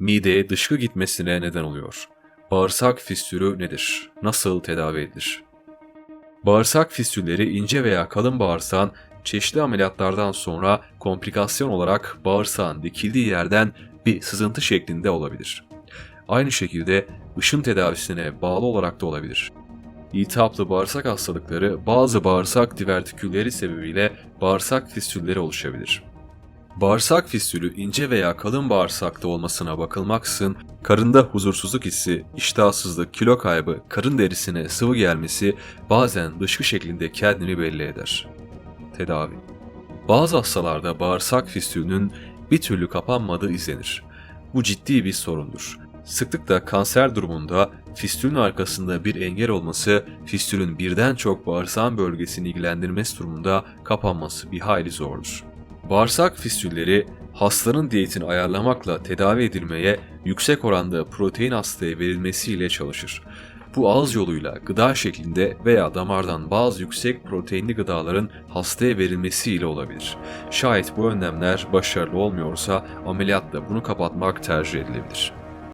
mideye dışkı gitmesine neden oluyor. Bağırsak fistülü nedir? Nasıl tedavi edilir? Bağırsak fistülleri ince veya kalın bağırsağın çeşitli ameliyatlardan sonra komplikasyon olarak bağırsağın dikildiği yerden bir sızıntı şeklinde olabilir. Aynı şekilde ışın tedavisine bağlı olarak da olabilir. İltihaplı bağırsak hastalıkları bazı bağırsak divertikülleri sebebiyle bağırsak fistülleri oluşabilir. Bağırsak fistülü ince veya kalın bağırsakta olmasına bakılmaksızın karında huzursuzluk hissi, iştahsızlık, kilo kaybı, karın derisine sıvı gelmesi bazen dışkı şeklinde kendini belli eder. Tedavi Bazı hastalarda bağırsak fistülünün bir türlü kapanmadığı izlenir. Bu ciddi bir sorundur. Sıklıkla kanser durumunda fistülün arkasında bir engel olması, fistülün birden çok bağırsağın bölgesini ilgilendirmesi durumunda kapanması bir hayli zordur. Bağırsak fistülleri hastanın diyetini ayarlamakla tedavi edilmeye yüksek oranda protein hastaya verilmesiyle çalışır. Bu ağız yoluyla gıda şeklinde veya damardan bazı yüksek proteinli gıdaların hastaya verilmesiyle olabilir. Şayet bu önlemler başarılı olmuyorsa ameliyatla bunu kapatmak tercih edilebilir.